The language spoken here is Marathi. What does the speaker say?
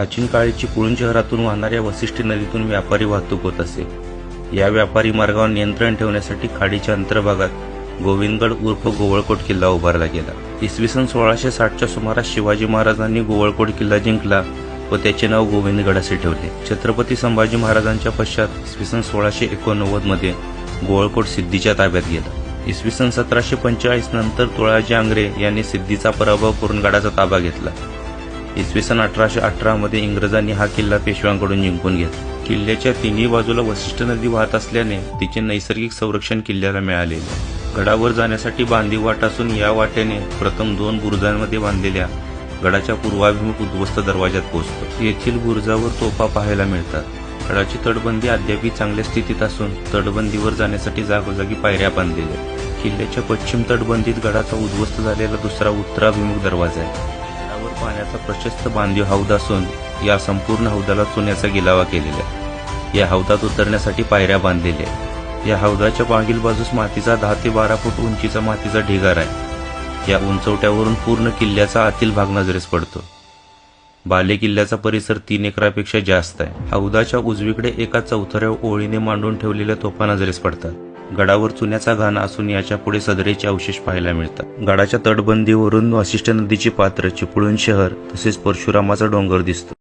प्राचीन काळी चिपळूण शहरातून वाहणाऱ्या वसिष्ठी नदीतून व्यापारी वाहतूक होत असे. या व्यापारी मार्गावर नियंत्रण ठेवण्यासाठी खाडीच्या अंतर्भागात गोविंदगड उर्फ गोवळकोट किल्ला उभारला गेला. इसवी सन सोळाशे साठच्या सुमारास शिवाजी महाराजांनी गोवळकोट किल्ला जिंकला व त्याचे नाव गोविंदगड असे ठेवले. छत्रपती संभाजी महाराजांच्या पश्चात इसवी सन सोळाशे एकोणनव्वदमध्ये गोवळकोट सिद्धीच्या ताब्यात गेला. इसवी सन सतराशे पंचेचाळीस नंतर तुळाजी आंग्रे यांनी सिद्धीचा पराभव करून गडाचा ताबा घेतला. इसवी सन अठराशे अठरामध्ये इंग्रजांनी हा किल्ला पेशव्यांकडून जिंकून घेतला. किल्ल्याच्या तिन्ही बाजूला वशिष्ठ नदी वाहत असल्याने तिचे नैसर्गिक संरक्षण किल्ल्याला मिळाले गडावर जाण्यासाठी बांधीव वाट असून या वाटेने प्रथम दोन बुरुजांमध्ये बांधलेल्या गडाच्या पूर्वाभिमुख उद्ध्वस्त दरवाजात पोहोचतो. येथील बुरुजावर तोफा पाहायला मिळतात. गडाची तटबंदी अद्यापही चांगल्या स्थितीत असून तटबंदीवर जाण्यासाठी जागोजागी पायऱ्या बांधलेल्या किल्ल्याच्या पश्चिम तटबंदीत गडाचा उद्ध्वस्त झालेला दुसरा उत्तराभिमुख दरवाजा आहे. पाण्याचा प्रशस्त बांधीव हौद असून या संपूर्ण हौदाला चुन्याचा गिलावा केलेला आहे. या हौदात उतरण्यासाठी पायऱ्या बांधलेल्या आहेत. या हौदाच्या मागील बाजूस मातीचा दहा ते बारा फूट उंचीचा मातीचा ढिगार आहे. या उंचवट्यावरून पूर्ण किल्ल्याचा आतील भाग नजरेस पडतो. बाले किल्ल्याचा परिसर तीन एकरापेक्षा जास्त आहे. हौदाच्या उजवीकडे एका चौथऱ्या ओळीने मांडून ठेवलेल्या तोफा नजरेस पडतात. गडावर चुन्याचा घाणा असून याच्यापुढे सदरेचे अवशेष पाहायला मिळतात. गडाच्या तटबंदीवरून वासिष्ठ नदीची पात्र चिपळूण शहर तसेच परशुरामाचा डोंगर दिसतो.